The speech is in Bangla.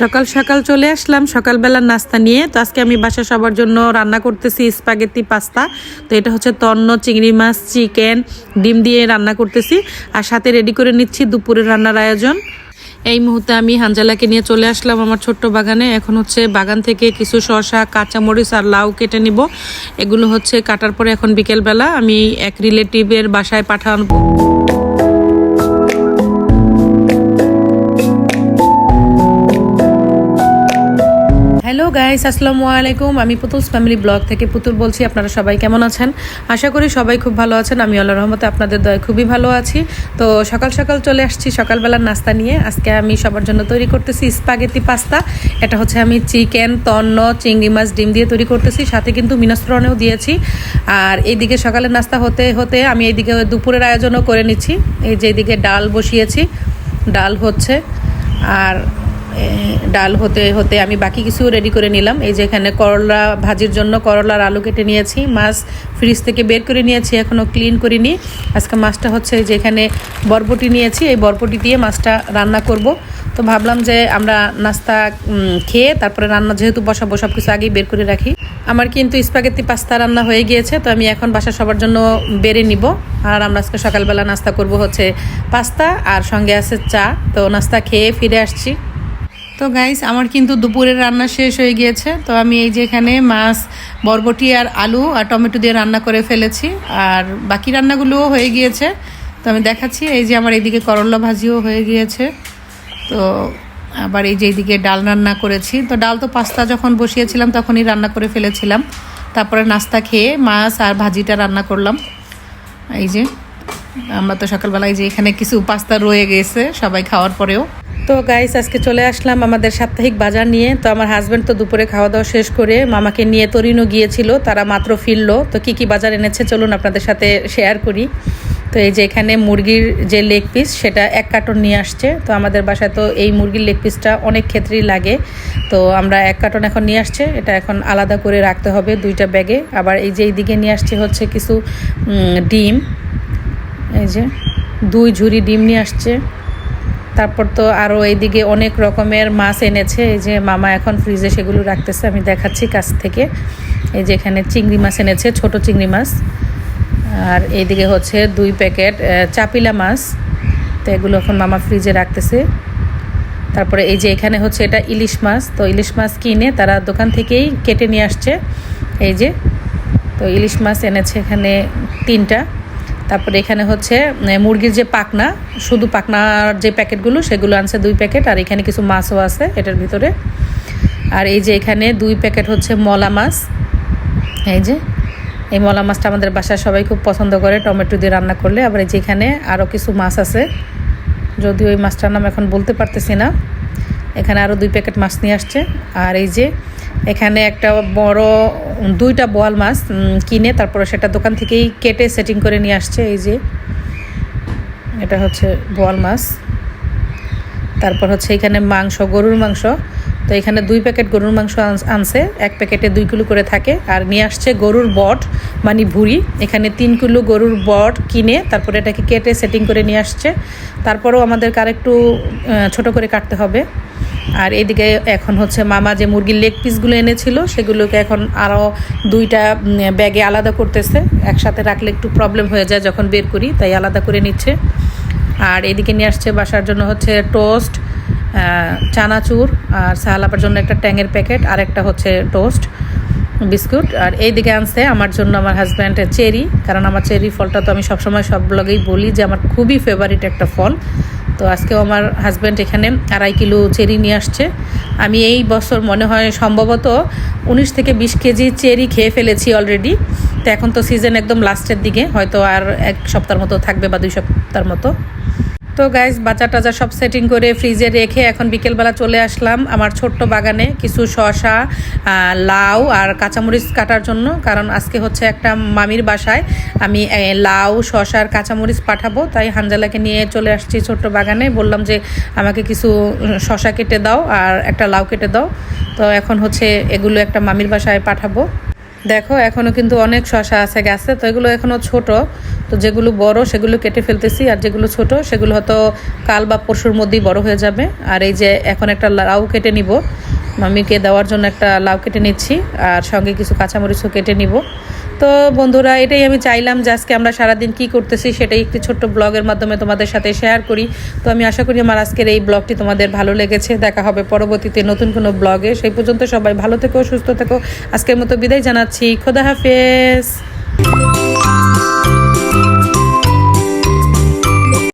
সকাল সকাল চলে আসলাম, সকালবেলার নাস্তা নিয়ে। তো আজকে আমি বাসা সবার জন্য রান্না করতেছি স্পাগেতি পাস্তা। তো এটা হচ্ছে তন্ন, চিংড়ি মাছ, চিকেন, ডিম দিয়ে রান্না করতেছি। আর সাথে রেডি করে নিচ্ছি দুপুরের রান্নার আয়োজন। এই মুহূর্তে আমি হাঞ্জালাকে নিয়ে চলে আসলাম আমার ছোট্ট বাগানে। এখন হচ্ছে বাগান থেকে কিছু শসা, কাঁচামরিচ আর লাউ কেটে নিব। এগুলো হচ্ছে কাটার পরে এখন বিকেলবেলা আমি এক রিলেটিভের বাসায় পাঠাবো। হ্যালো গাইস আসসালামু আলাইকুম। আমি পুতুলস ফ্যামিলি ব্লগ থেকে পুতুল বলছি, আপনারা সবাই কেমন আছেন? আশা করি সবাই খুব ভালো আছেন। আমি আল্লাহ রহমতে আপনাদের দয় খুবই ভালো আছি। তো সকাল সকাল চলে আসছি সকালবেলার নাস্তা নিয়ে। আজকে আমি সবার জন্য তৈরি করতেছি স্পাগেতি পাস্তা এটা হচ্ছে আমি চিকেন, তন্ন, চিংড়ি মাছ, ডিম দিয়ে তৈরি করতেছি। সাথে কিন্তু মিনাস্ত্রণেও দিয়েছি। আর এইদিকে সকালের নাস্তা হতে হতে আমি এইদিকে দুপুরের আয়োজনও করে নিচ্ছি। এই যে এইদিকে ডাল বসিয়েছি। ডাল হচ্ছে। আর ডাল হতে হতে আমি বাকি কিছু রেডি করে নিলাম। এই যে এখানে করলা ভাজির জন্য করলার আলু কেটে নিয়েছি। মাছ ফ্রিজ থেকে বের করে নিয়েছি এখনও ক্লিন করিনি। আজকে মাছটা হচ্ছে যে এখানে বরবটি নিয়েছি। এই বরবটি দিয়ে মাছটা রান্না করব। তো ভাবলাম যে আমরা নাস্তা খেয়ে তারপরে রান্না যেহেতু বসাবো সব কিছু আগেই বের করে রাখি। আমার কিন্তু স্পাগেতি পাস্তা রান্না হয়ে গিয়েছে, তো আমি এখন বাসা সবার জন্য বেড়ে নিব। আর আমরা আজকে সকালবেলা নাস্তা করব হচ্ছে পাস্তা, আর সঙ্গে আছে চা। তো নাস্তা খেয়ে ফিরে আসছি। তো গাইস আমার কিন্তু দুপুরের রান্না শেষ হয়ে গিয়েছে। তো আমি এই যে এখানে মাছ, বরবটি আর আলু আর টমেটো দিয়ে রান্না করে ফেলেছি। আর বাকি রান্নাগুলোও হয়ে গিয়েছে। তো আমি দেখাচ্ছি, এই যে আমার এইদিকে করলা ভাজিও হয়ে গিয়েছে। তো আবার এই যে এইদিকে ডাল রান্না করেছি। তো ডাল তো পাস্তা যখন বসিয়েছিলাম তখনই রান্না করে ফেলেছিলাম। তারপরে নাস্তা খেয়ে মাছ আর ভাজিটা রান্না করলাম। এই যে, আমরা তো সকালবেলায় যে এখানে কিছু পাস্তা রয়ে গেছে সবাই খাওয়ার পরেও। তো গাইস আজকে চলে আসলাম আমাদের সাপ্তাহিক বাজার নিয়ে। তো আমার হাজব্যান্ড তো দুপুরে খাওয়া দাওয়া শেষ করে মামাকে নিয়ে তরিনও গিয়েছিল, তারা মাত্র ফিরলো। তো কি কি বাজার এনেছে চলুন আপনাদের সাথে শেয়ার করি। তো এই যে এখানে মুরগির যে লেগ পিস সেটা এক কার্টন নিয়ে আসছে। তো আমাদের বাসায় তো এই মুরগির লেগ পিসটা অনেক ক্ষেত্রেই লাগে। তো আমরা এক কার্টন এখন নিয়ে আসছে, এটা এখন আলাদা করে রাখতে হবে দুইটা ব্যাগে। আবার এই যে এইদিকে নিয়ে আসছে হচ্ছে কিছু ডিম। এই যে দুই ঝুড়ি ডিম নিয়ে আসছে। তারপর তো আরও এইদিকে অনেক রকমের মাছ এনেছে। এই যে মামা এখন ফ্রিজে সেগুলো রাখতেছে, আমি দেখাচ্ছি কাছ থেকে। এই যে এখানে চিংড়ি মাছ এনেছে, ছোট চিংড়ি মাছ। আর এইদিকে হচ্ছে দুই প্যাকেট চাপিলা মাছ। তো এগুলো এখন মামা ফ্রিজে রাখতেছে। তারপরে এই যে এখানে হচ্ছে এটা ইলিশ মাছ। তো ইলিশ মাছ কিনে তারা দোকান থেকেই কেটে নিয়ে আসছে। এই যে, তো ইলিশ মাছ এনেছে এখানে তিনটা। তারপরে এখানে হচ্ছে মুরগির যে পাকনা, শুধু পাকনার যে প্যাকেটগুলো, সেগুলো আনছে দুই প্যাকেট, আর এখানে কিছু মাছও আছে এটার ভিতরে। আর এই যে এখানে দুই প্যাকেট হচ্ছে মলা মাছ। এই যে, এই মলা মাছটা আমাদের বাসায় সবাই খুব পছন্দ করে, টমেটো দিয়ে রান্না করলে। আবার এই যে এখানে আরও কিছু মাছ আছে, যদিও ওই মাছটার নাম এখন বলতে পারতেছি না। এখানে আরও দুই প্যাকেট মাছ নিয়ে আসছে। আর এই যে এখানে একটা বড়, দুইটা বোয়াল মাছ কিনে তারপরে সেটা দোকান থেকেই কেটে সেটিং করে নিয়ে আসছে, এই যে। এটা হচ্ছে বোয়াল মাছ। তারপর হচ্ছে এখানে মাংস, গরুর মাংস। তো এখানে দুই প্যাকেট গরুর মাংস আনছে, এক প্যাকেটে দুই কিলো করে থাকে। আর নিয়ে আসছে গরুর বট মানে ভুড়ি। এখানে তিন কিলো গরুর বট কিনে তারপরে এটাকে কেটে সেটিং করে নিয়ে আসছে। তারপরেও আমাদেরকে আরেকটু ছোট করে কাটতে হবে। আর এদিকে এখন হচ্ছে মামা যে মুরগির লেগ পিসগুলো এনেছিল, সেগুলোকে এখন আরও দুইটা ব্যাগে আলাদা করতেছে। একসাথে রাখলে একটু প্রবলেম হয়ে যায় যখন বের করি, তাই আলাদা করে নিচ্ছে। আর এদিকে নিয়ে আসছে বাসার জন্য হচ্ছে টোস্ট চানাচুর আর সালাপার জন্য একটা ট্যাঙের প্যাকেট আর একটা হচ্ছে টোস্ট বিস্কুট। আর এইদিকে আনছে আমার জন্য আমার হাজব্যান্ডের চেরি, কারণ আমার চেরি ফলটা তো আমি সবসময় সব ব্লগেই বলি যে আমার খুবই ফেভারিট একটা ফল। তো আজকেও আমার হাজব্যান্ড এখানে আড়াই কিলো চেরি নিয়ে আসছে। আমি এই বছর মনে হয় সম্ভবত উনিশ থেকে বিশ কেজি চেরি খেয়ে ফেলেছি অলরেডি তো এখন তো সিজন একদম লাস্টের দিকে, হয়তো আর এক সপ্তাহের মতো থাকবে বা দুই সপ্তাহের মতো। তো গাইজ বাজার টাজা সব সেটিং করে ফ্রিজে রেখে এখন বিকেলবেলা চলে আসলাম আমার ছোট্ট বাগানে কিছু শশা লাউ আর কাঁচামরিচ কাটার জন্য। কারণ আজকে হচ্ছে একটা মামির বাসায়। আমি লাউ, শসা আর কাঁচামরিচ পাঠাবো। তাই হানজালাকে নিয়ে চলে আসছি ছোট্ট বাগানে। বললাম যে, আমাকে কিছু শসা কেটে দাও আর একটা লাউ কেটে দাও। তো এখন হচ্ছে এগুলো একটা মামির বাসায় পাঠাবো। দেখো এখনও কিন্তু অনেক শশা আছে, গাছে তো এগুলো এখনও ছোট। তো যেগুলো বড়, সেগুলো কেটে ফেলতেছি, আর যেগুলো ছোট, সেগুলো হয়তো কাল বা পরশুর মধ্যেই বড় হয়ে যাবে। আর এই যে এখন একটা লাউ কেটে নিব, মামিকে দেওয়ার জন্য একটা লাউ কেটে নিচ্ছি, আর সঙ্গে কিছু কাঁচামরিচও কেটে নিব। তো বন্ধুরা, এটাই আমি চাইলাম যে আজকে আমরা সারাদিন কী করতেছি সেটাই একটি ছোট্ট ব্লগের মাধ্যমে তোমাদের সাথে শেয়ার করি। তো আমি আশা করি আমার আজকের এই ব্লগটি তোমাদের ভালো লেগেছে। দেখা হবে পরবর্তীতে নতুন কোনো ব্লগে। সেই পর্যন্ত সবাই ভালো থেকো, সুস্থ থেকো। আজকের মতো বিদায় জানাচ্ছি। খোদা হাফেজ।